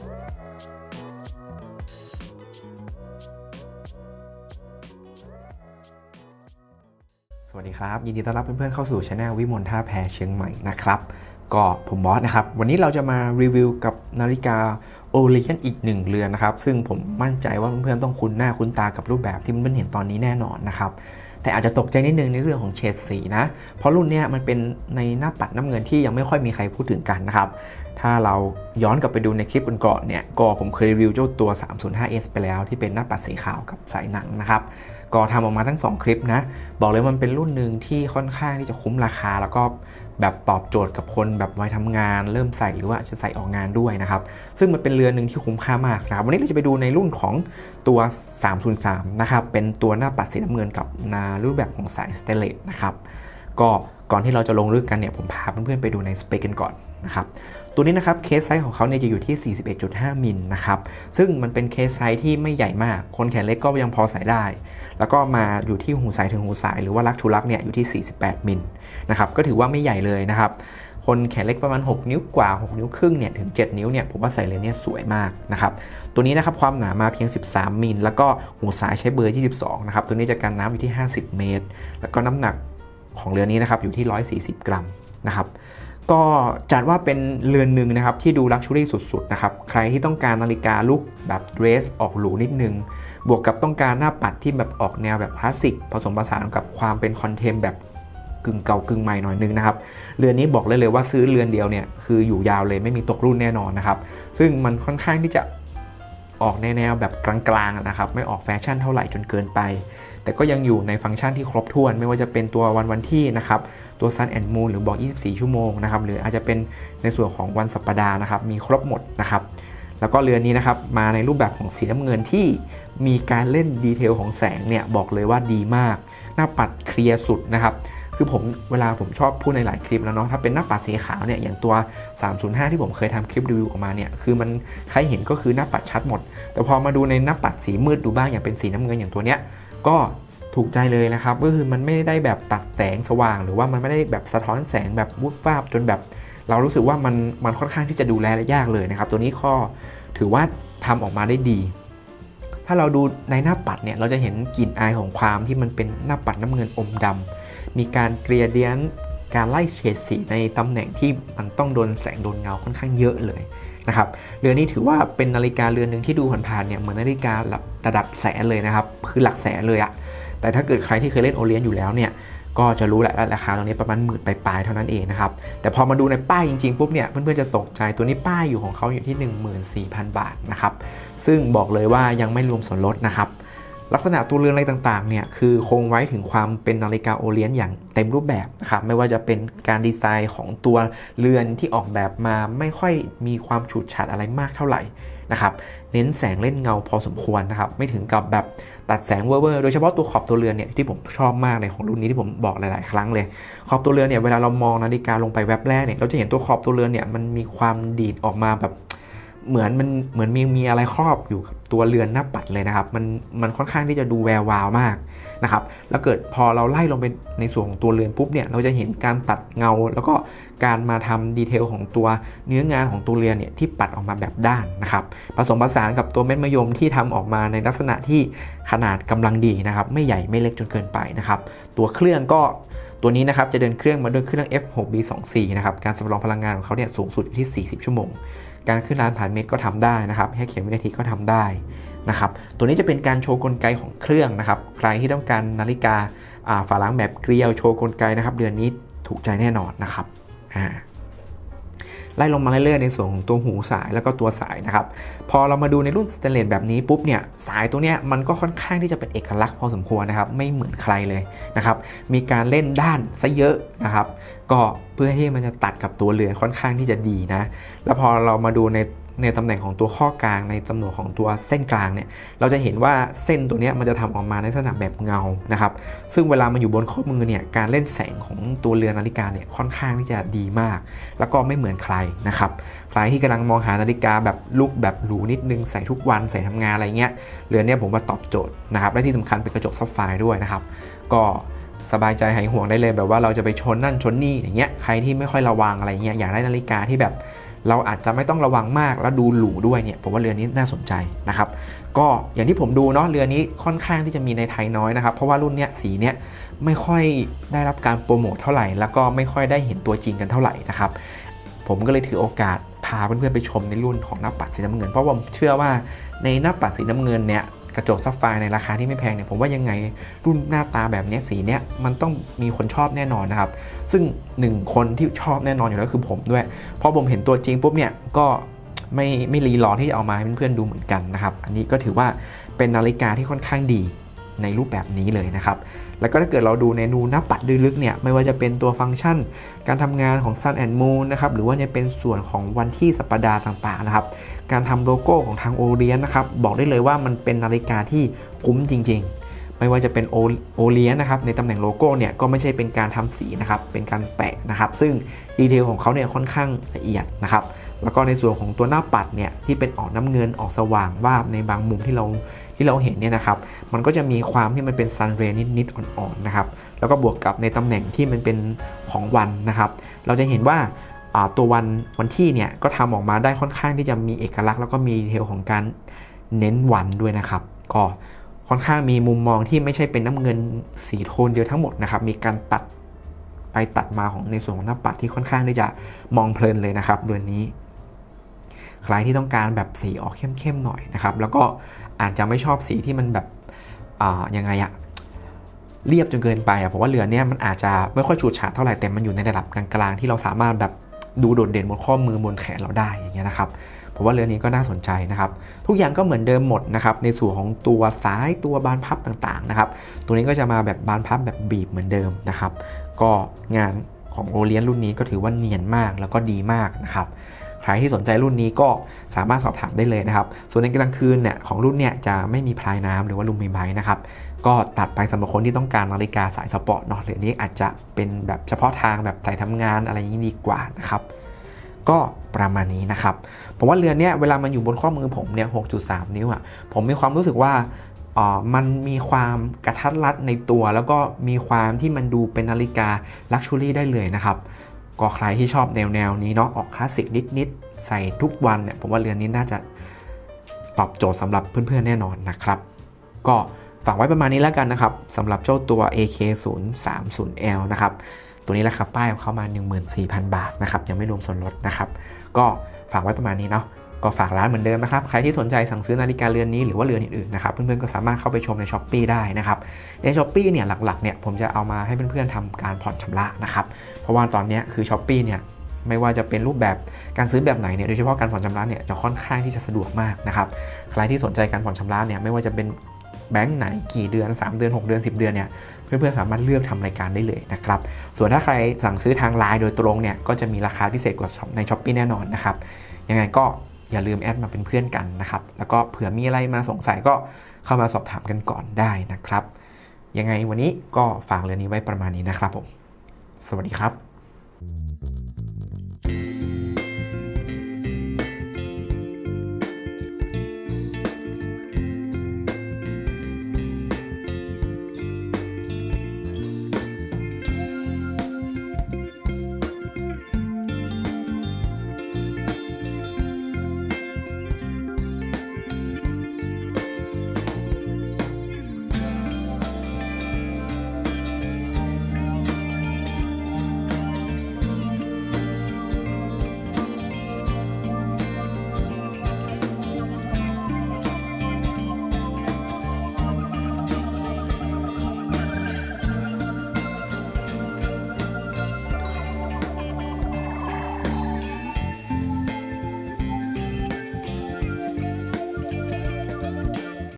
สวัสดีครับ ยินดีต้อนรับเพื่อนๆเข้าสู่ช anel วิมลท่าแพเชียงใหม่นะครับ ก็ผมบอสนะครับ วันนี้เราจะมารีวิวกับนาฬิกาโอเลียนอีกหนึ่งเรือนนะครับ ซึ่งผมมั่นใจว่าเพื่อนๆต้องคุ้นหน้าคุ้นตากับรูปแบบที่เพื่อนๆเห็นตอนนี้แน่นอนนะครับ แต่อาจจะตกใจนิดนึงในเรื่องของเฉดสีนะ เพราะรุ่นนี้มันเป็นในหน้าปัดน้ำเงินที่ยังไม่ค่อยมีใครพูดถึงกันนะครับ ถ้าเราย้อนกลับไปดูในคลิปก่อนๆเนี่ยก็ผมเคยรีวิวเจ้าตัว 305S ไปแล้วที่เป็นหน้าปัดสีขาวกับสายหนังนะครับก็ทำออกมาทั้ง 2 คลิปนะ บอกเลยมันเป็นรุ่นหนึ่งที่ค่อนข้างที่จะคุ้มราคาแล้วก็ แบบตอบโจทย์กับคนแบบวัยทำงาน เริ่มใส่หรือว่าจะใส่ออกงานด้วยนะครับ ซึ่งมันเป็นเรือนหนึ่งที่คุ้มค่ามากนะครับ วันนี้เราจะไปดูในรุ่นของตัว 303 นะครับ เป็นตัวหน้าปัดสีน้ำเงินกับนารูปแบบของสายสเตเลสนะครับ ก็ ก่อนที่เราจะลงลึกกันเนี่ยผมพาเพื่อนๆไปดูในสเปคกันก่อนนะครับตัวนี้นะครับเคสไซส์ของเขาเนี่ยจะอยู่ที่ 41.5 มิลนะครับซึ่งมันเป็นเคสไซส์ที่ไม่ใหญ่มาก คนแขนเล็กก็ยังพอใส่ได้ แล้วก็มาอยู่ที่หูสายถึงหูสาย หรือว่าลักชูลักเนี่ยอยู่ที่ 48 มิลนะครับก็ถือว่าไม่ใหญ่เลยนะครับคนแขนเล็กประมาณ 6 นิ้วกว่า 6 นิ้วครึ่งเนี่ยถึง 7 นิ้วเนี่ยผมว่าใส่เลยเนี่ยสวยมากนะครับตัวนี้นะครับความหนามาเพียง 13 มิลแล้วก็หูสายใช้เบอร์ 22 นะครับตัวนี้จะกันน้ำอยู่ที่ 50 เมตร แล้วก็น้ำหนัก ของเรือนี้นะครับอยู่ที่ 140 กรัมนะครับก็จัดว่าเป็นเรือนหนึ่งนะครับที่ดูลักชัวรี่สุดๆนะครับใครที่ต้องการนาฬิกาลุกแบบเดรสออกหรูนิดนึง บวกกับต้องการหน้าปัดที่แบบออกแนวแบบคลาสสิกผสมผสานกับความเป็นคอนเทมแบบกึ่งเก่ากึ่งใหม่หน่อยนึงนะครับเรือนนี้บอกเลยเลยว่าซื้อเรือนเดียวเนี่ยคืออยู่ยาวเลยไม่มีตกรุ่นแน่นอนนะครับซึ่งมันค่อนข้างที่จะ ออกในแนวแบบกลางๆนะครับไม่ออกแฟชั่นเท่าไหร่จนเกินไป แต่ก็ยังอยู่ในฟังก์ชันที่ครบถ้วน ไม่ว่าจะเป็นตัววันวันที่นะครับตัว Sun and Moon หรือบอก 24 ชั่วโมงนะครับหรืออาจจะเป็นในส่วนของวันสัปดาห์นะครับมีครบหมดนะครับแล้วก็เรือนนี้นะครับมาในรูปแบบของสีน้ำเงินที่มีการเล่นดีเทลของแสงเนี่ยบอกเลยว่าดีมาก หน้าปัดเคลียร์สุดนะครับ คือผมเวลาผมชอบพูดในหลายคลิปแล้วเนาะถ้าเป็นหน้าปัดสีขาวเนี่ยอย่างตัว 305 ที่ผมเคยทำคลิปรีวิวออกมาเนี่ยคือมันใครเห็นก็คือหน้าปัดชัดหมด แต่พอมาดูในหน้าปัดสีมืดดูบ้างอย่างเป็นสีน้ำเงินอย่างตัวเนี้ยก็ถูกใจเลยนะครับก็คือมันไม่ได้แบบตัดแสงสว่าง หรือว่ามันไม่ได้แบบสะท้อนแสงแบบวุบวาบจนแบบ เรารู้สึกว่ามันมันค่อนข้างที่จะดูแลและยากเลยนะครับ ตัวนี้ข้อถือว่าทำออกมาได้ดี ถ้าเราดูในหน้าปัดเนี่ยเราจะเห็นกลิ่นอายของความที่มันเป็นหน้าปัดน้ำเงินอมดำ มีการเกลียเดียนการไล่เฉดสีในตำแหน่งที่มันต้องโดนแสงโดนเงาค่อนข้างเยอะเลยนะครับเรือนนี้ถือว่าเป็นนาฬิกาเรือนหนึ่งที่ดูผ่านๆเนี่ยเหมือนนาฬิการะดับแสนเลยนะครับคือหลักแสนเลยอะแต่ถ้าเกิดใครที่เคยเล่นโอเลียนอยู่แล้วเนี่ยก็จะรู้แหละว่าราคาตรงนี้ประมาณหมื่นปลายๆเท่านั้นเองนะครับ แต่พอมาดูในป้ายจริงๆปุ๊บเนี่ยเพื่อนๆจะตกใจตัวนี้ป้ายอยู่ของเขาอยู่ที่ 14,000 บาทนะครับ ซึ่งบอกเลยว่ายังไม่รวมส่วนลดนะครับ ลักษณะตัวเรือนอะไรต่างๆเนี่ยคือคงไว้ถึงความเป็นนาฬิกาโอเลียนอย่างเต็มรูปแบบนะครับไม่ว่าจะเป็นการดีไซน์ของตัวเรือนที่ออกแบบมาไม่ค่อยมีความฉูดฉาดอะไรมากเท่าไหร่นะครับเน้นแสงเล่นเงาพอสมควรนะครับไม่ถึงกับแบบตัดแสงเวอร์โดยเฉพาะตัวขอบตัวเรือนเนี่ยที่ผมชอบมากในของรุ่นนี้ที่ผมบอกหลาย ๆ ครั้งเลย ขอบตัวเรือนเนี่ยเวลาเรามองนาฬิกาลงไปแวบแรกเนี่ยเราจะเห็นตัวขอบตัวเรือนเนี่ยมันมีความดีดออกมาแบบ เหมือนมันเหมือนมีมีอะไรครอบอยู่กับตัวเรือนหน้าปัดเลยนะครับ มันมันค่อนข้างที่จะดูแวววาวมากนะครับ แล้วเกิดพอเราไล่ลงไปในส่วนของตัวเรือนปุ๊บเนี่ย เราจะเห็นการตัดเงา แล้วก็การมาทำดีเทลของตัวเนื้องานของตัวเรือนเนี่ยที่ปัดออกมาแบบด้านนะครับ ผสมผสานกับตัวเม็ดมะยมที่ทำออกมาในลักษณะที่ขนาดกำลังดีนะครับ ไม่ใหญ่ไม่เล็กจนเกินไปนะครับ ตัวเครื่องก็ ตัวนี้นะครับจะเดินเครื่องมาด้วยเครื่อง F6B24 นะครับ การสำรองพลังงานของเขาเนี่ยสูงสุดอยู่ที่ 40 ชั่วโมง การขึ้นลานผ่านเมตรก็ทำได้นะครับ แค่เข็มวินาทีก็ทำได้นะครับ ตัวนี้จะเป็นการโชว์กลไกของเครื่องนะครับ ใครที่ต้องการนาฬิกาฝาหลังแบบเกลียวโชว์กลไกนะครับ เดือนนี้ถูกใจแน่นอนนะครับอ่า ไล่ลงมาเรื่อยๆในส่วนของตัวหูสายแล้วก็ตัวสายนะครับ พอเรามาดูในรุ่นสเตนเลสแบบนี้ปุ๊บเนี่ยสายตัวเนี้ยมันก็ค่อนข้างที่จะเป็นเอกลักษณ์พอสมควรนะครับ ไม่เหมือนใครเลยนะครับ มีการเล่นด้านซะเยอะนะครับ ก็เพื่อให้มันจะตัดกับตัวเรือนค่อนข้างที่จะดีนะ แล้วพอเรามาดูใน ในตำแหน่งของตัวข้อกลาง ในจำนวนของตัวเส้นกลางเนี่ยเราจะเห็นว่าเส้นตัวนี้มันจะทำออกมาในลักษณะแบบเงานะครับซึ่งเวลามันอยู่บนข้อมือเนี่ยการเล่นแสงของตัวเรือนนาฬิกาเนี่ยค่อนข้างที่จะดีมาก แล้วก็ไม่เหมือนใครนะครับใครที่กำลังมองหานาฬิกาแบบลุกแบบหรูนิดนึงใส่ทุกวันใส่ทำงานอะไรเงี้ยเรือนเนี้ยผมว่าตอบโจทย์นะครับและที่สำคัญเป็นกระจกซับไฟด้วยนะครับก็สบายใจหายห่วงได้เลยแบบว่าเราจะไปชนนั่นชนนี่อย่างเงี้ยใครที่ไม่ค่อยระวังอะไรเงี้ยอยากได้นาฬิกาที่แบบ เราอาจจะไม่ต้องระวังมากแล้วดูหรูด้วยเนี่ยผมว่าเรือนี้น่าสนใจนะครับก็อย่างที่ผมดูเนาะเรือนี้ค่อนข้างที่จะมีในไทยน้อยนะครับ เพราะว่ารุ่นเนี้ยสีเนี้ยไม่ค่อยได้รับการโปรโมทเท่าไหร่ แล้วก็ไม่ค่อยได้เห็นตัวจริงกันเท่าไหร่นะครับผมก็เลยถือโอกาสพาเพื่อนๆไปชมในรุ่นของหน้าปัดสีน้ำเงิน เพราะผมเชื่อว่าในหน้าปัดสีน้ำเงินเนี่ย กระจกซับไฟในราคาที่ไม่แพงเนี่ยผมว่ายังไงรุ่นหน้าตาแบบนี้สีเนี้ยมันต้องมีคนชอบแน่นอนนะครับ ซึ่งหนึ่งคนที่ชอบแน่นอนอยู่แล้วคือผมด้วยพอผมเห็นตัวจริงปุ๊บเนี่ยก็ไม่ไม่รีรอที่จะเอามาให้เพื่อนๆดูเหมือนกันนะครับ อันนี้ก็ถือว่าเป็นนาฬิกาที่ค่อนข้างดี ในรูปแบบนี้เลยนะครับ แล้วก็ถ้าเกิดเราดูในนูหน้าปัดลึกๆเนี่ย ไม่ว่าจะเป็นตัวฟังก์ชัน การทำงานของ Sun and Moon นะครับ หรือว่าจะเป็นส่วนของวันที่สัปดาห์ต่างๆนะครับ การทำโลโก้ของทางโอเลียนนะครับ บอกได้เลยว่ามันเป็นนาฬิกาที่คุ้มจริง ๆ ไม่ว่าจะเป็นโอเลียนนะครับ ในตำแหน่งโลโก้เนี่ย ก็ไม่ใช่เป็นการทำสีนะครับ เป็นการแปะนะครับ ซึ่งดีเทลของเขาเนี่ยค่อนข้างละเอียดนะครับ แล้วก็ในส่วนของตัวหน้าปัดเนี่ยที่เป็นออกน้ำเงินออกสว่างว่าในบางมุมที่เราที่เราเห็นเนี่ยนะครับ มันก็จะมีความที่มันเป็นซันเรย์นิดๆอ่อนๆนะครับ แล้วก็บวกกับในตำแหน่งที่มันเป็นของวันนะครับ เราจะเห็นว่าตัววันวันที่เนี่ยก็ทำออกมาได้ค่อนข้างที่จะมีเอกลักษณ์แล้วก็มีดีเทลของการเน้นวันด้วยนะครับ ก็ค่อนข้างมีมุมมองที่ไม่ใช่เป็นน้ำเงินสีโทนเดียวทั้งหมดนะครับ มีการตัดไปตัดมาของในส่วนของหน้าปัดที่ค่อนข้างที่จะมองเพลินเลยนะครับเดือนนี้ ใครที่ต้องการแบบสีออกเข้มๆหน่อยนะครับ แล้วก็อาจจะไม่ชอบสีที่มันแบบอ่ายังไงอะเรียบจนเกินไปอะผมว่าเรือเนี่ยมันอาจจะไม่ค่อยฉูดฉาดเท่าไหร่แต่มันอยู่ในระดับกลางๆที่เราสามารถแบบดูโดดเด่นบนข้อมือบนแขนเราได้อย่างเงี้ยนะครับผมว่าเรือนี้ก็น่าสนใจนะครับ ทุกอย่างก็เหมือนเดิมหมดนะครับ ในส่วนของตัวซ้ายตัวบานพับต่างๆนะครับ ตัวนี้ก็จะมาแบบบานพับแบบบีบเหมือนเดิมนะครับ ก็งานของโอเลียนรุ่นนี้ก็ถือว่าเนียนมากแล้วก็ดีมากนะครับ ใครที่สนใจรุ่นนี้ก็สามารถสอบถามได้เลยนะครับ ส่วนในกลางคืนเนี่ยของรุ่นเนี่ยจะไม่มีพลายน้ำหรือว่าลูมิไบนะครับ ก็ตัดไปสำหรับคนที่ต้องการนาฬิกาสายสปอร์ตเนาะหรือนี้อาจจะเป็นแบบเฉพาะทางแบบใส่ทำงานอะไรอย่างนี้ดีกว่านะครับก็ประมาณนี้นะครับผมว่าเรือนเนี้ยเวลามันอยู่บนข้อมือผมเนี่ย 6.3 นิ้วอะ่ะ ผมมีความรู้สึกว่าอ่ามันมีความกระทัดรัดในตัว แล้วก็มีความที่มันดูเป็นนาฬิกาลักชัวรี่ได้เลยนะครับ ก็ใครที่ชอบแนวแนวนี้เนาะออกคลาสสิกนิดๆ ใส่ทุกวันเนี่ยผมว่าเรือนนี้น่าจะตอบโจทย์สำหรับเพื่อนๆแน่นอนนะครับ ก็ฝากไว้ประมาณนี้แล้วกันนะครับสำหรับเจ้าตัว AK030L นะครับตัวนี้ราคาป้ายเข้ามา 14,000 บาทนะครับยังไม่รวมส่วนลดนะครับ ก็ฝากไว้ประมาณนี้เนาะ ก็ฝากร้านเหมือนเดิมนะครับ ใครที่สนใจสั่งซื้อนาฬิกาเรือนนี้หรือว่าเรือนอื่นๆนะครับเพื่อนๆก็สามารถเข้าไปชมในช้อปปีได้นะครับ ในช้อปปีเนี่ยหลักๆเนี่ยผมจะเอามาให้เพื่อนๆทำการผ่อนชำระนะครับ เพราะว่าตอนนี้คือช้อปปีเนี่ยไม่ว่าจะเป็นรูปแบบการซื้อแบบไหนเนี่ยโดยเฉพาะการผ่อนชำระเนี่ยจะค่อนข้างที่จะสะดวกมากนะครับใครที่สนใจการผ่อนชำระเนี่ยไม่ว่าจะเป็นแบงค์ไหนกี่เดือน 3 เดือน 6 เดือน 10 เดือนเนี่ยเพื่อนๆสามารถเลือกทำรายการได้เลยนะครับส่วนถ้าใครสั่งซื้อทางไลน์โดยตรงเนี่ยก็จะมีราคาพิเศษกว่าในช้อปปีแน่นอนนะครับยังไงก็ อย่าลืมแอดมาเป็นเพื่อนกันนะครับ แล้วก็เผื่อมีอะไรมาสงสัยก็เข้ามาสอบถามกันก่อนได้นะครับ ยังไงวันนี้ก็ฝากเรื่องนี้ไว้ประมาณนี้นะครับผม สวัสดีครับ